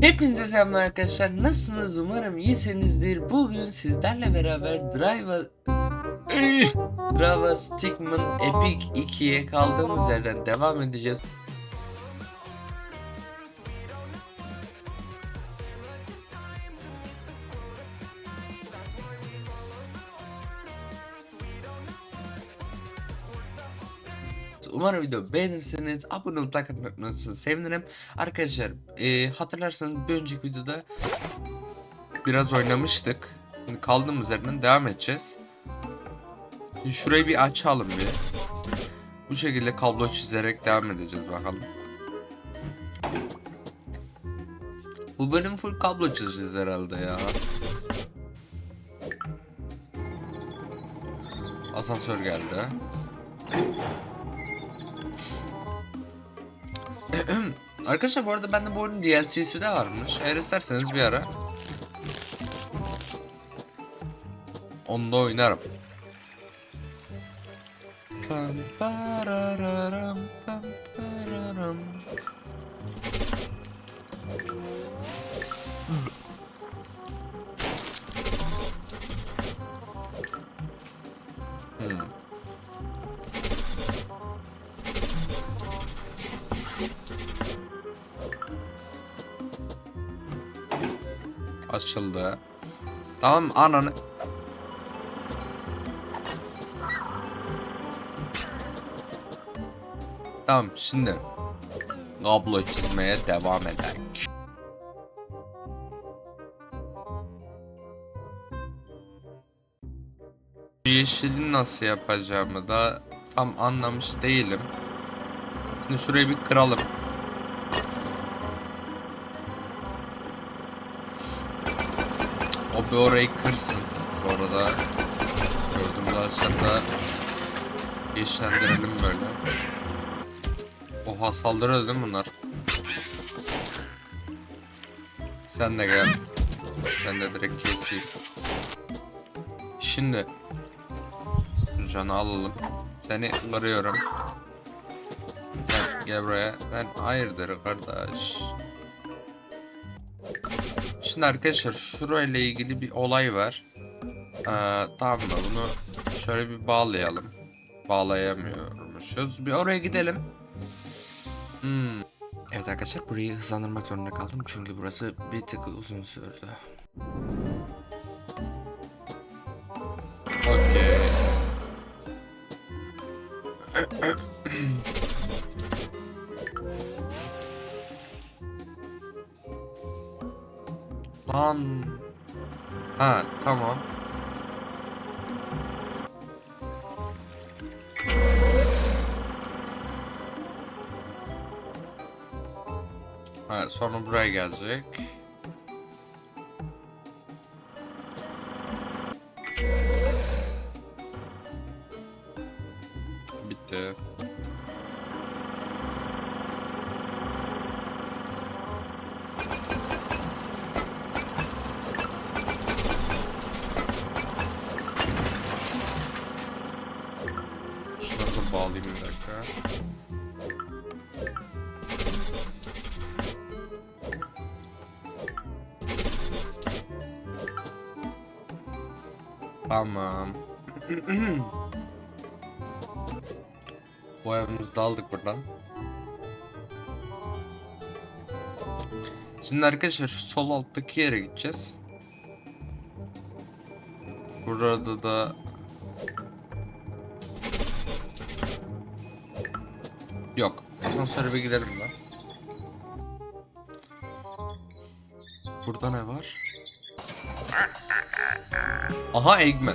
Hepinize selamlar arkadaşlar. Nasılsınız? Umarım iyisinizdir. Bugün sizlerle beraber Drive Brava Stickman Epic 2'ye kaldığımız yerden devam edeceğiz. Umarım video beğenirsiniz. Abone olup atmayı unutmazsanız sevinirim. Arkadaşlar e, hatırlarsanız bir önceki videoda biraz oynamıştık. Şimdi kaldığımız yerden devam edeceğiz. Şimdi şurayı bir açalım bir. Bu şekilde kablo çizerek devam edeceğiz bakalım. Bu bölüm full kablo çizeceğiz herhalde ya. Asansör geldi. Arkadaşlar bu arada bende bu oyunun DLC'si de varmış. Eğer isterseniz bir ara Onda oynarım. Açıldı. Tamam ananı. Tamam şimdi kablo çizmeye devam. Bu yeşili nasıl yapacağımı da tam anlamış değilim. Şimdi şurayı bir kıralım. Bir orayı kırsın. Bu arada gördüğümüz aşağıda yeşillendirelim böyle. Oha saldırıyor değil mi bunlar? Sen de gel. Ben de direkt keseyim. Şimdi canı alalım. Seni kırıyorum. Sen gel buraya. Ben hayırdır kardeş. Şimdi arkadaşlar şurayla ilgili bir olay var. Ee, tamam mı? Bunu şöyle bir bağlayalım. Bağlayamıyormuşuz. Bir oraya gidelim. Hmm. Evet arkadaşlar burayı hızlandırmak zorunda kaldım çünkü burası bir tık uzun sürdü. Okey. Lan. Ha tamam. Ha sonra buraya gelecek. Bitti. Şunları da bağlayayım bir dakika. Tamam. Boyamızı da aldık buradan. Şimdi arkadaşlar sol alttaki yere gideceğiz. Burada da Yok. Asansöre bir gidelim lan. Burada ne var? Aha Eggman.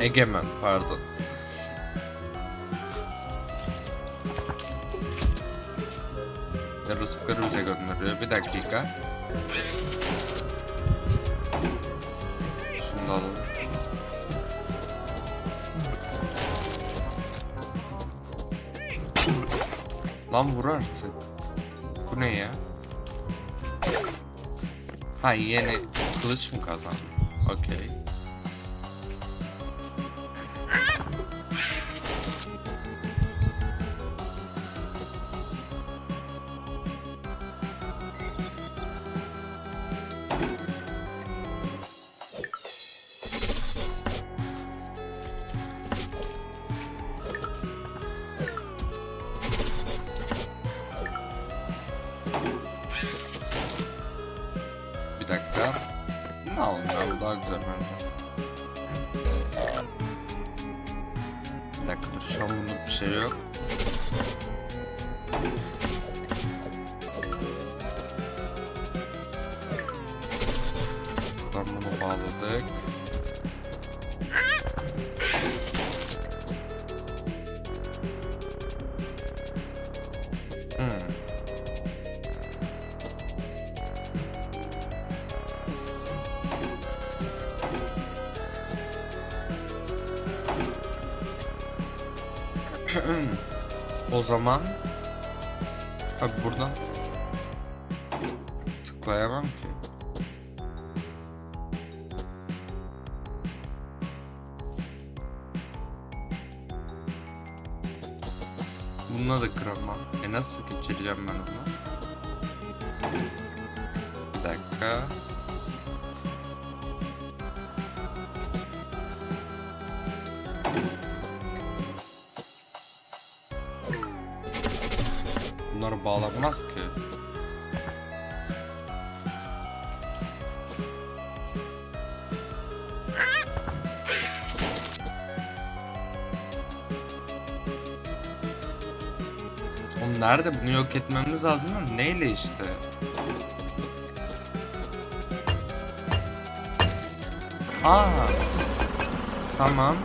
Egemen pardon. Rızıkları bize gönderiyor. Bir dakika. Şunu da alalım. Lan vur artık. Bu ne ya? Ha yeni kılıç mı kazandı? Okey. Şu an bunda bir şey yok. Buradan bunu bağladık. O zaman Abi buradan tıklayamam ki. Bununla da kıramam. E nasıl geçireceğim ben onu? Bir dakika. Bunlar bağlanmaz ki. Oğlum nerede bunu yok etmemiz lazım da neyle işte? Aa. Tamam.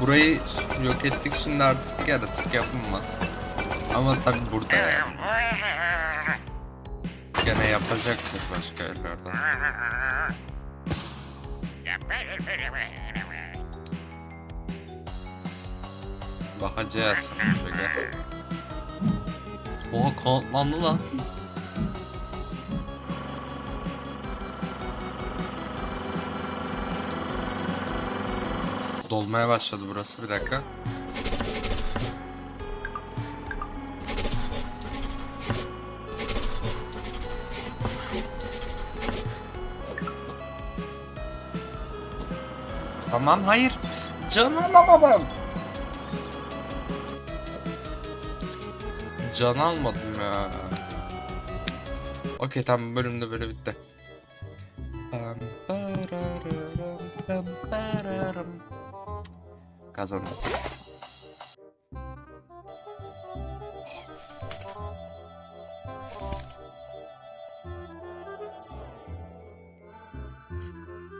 Burayı yok ettik şimdi artık yaratık yapılmaz. Ama tabi burada yani. Gene yapacaktır başka yerlerden. Bakacağız. Oha kanatlandı lan. Dolmaya başladı burası bir dakika. Tamam hayır. Canım babam. Can almadım ya. Okey tamam bölümde böyle bitti. Pam pararam, pam pararam. Cık, Kazandım.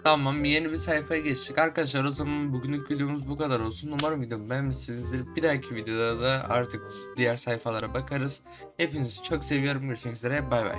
Tamam yeni bir sayfaya geçtik. Arkadaşlar o zaman bugünlük videomuz bu kadar olsun. Umarım videomu beğenmişsinizdir. Bir dahaki videoda da artık diğer sayfalara bakarız. Hepinizi çok seviyorum. Görüşmek üzere. Bay bay.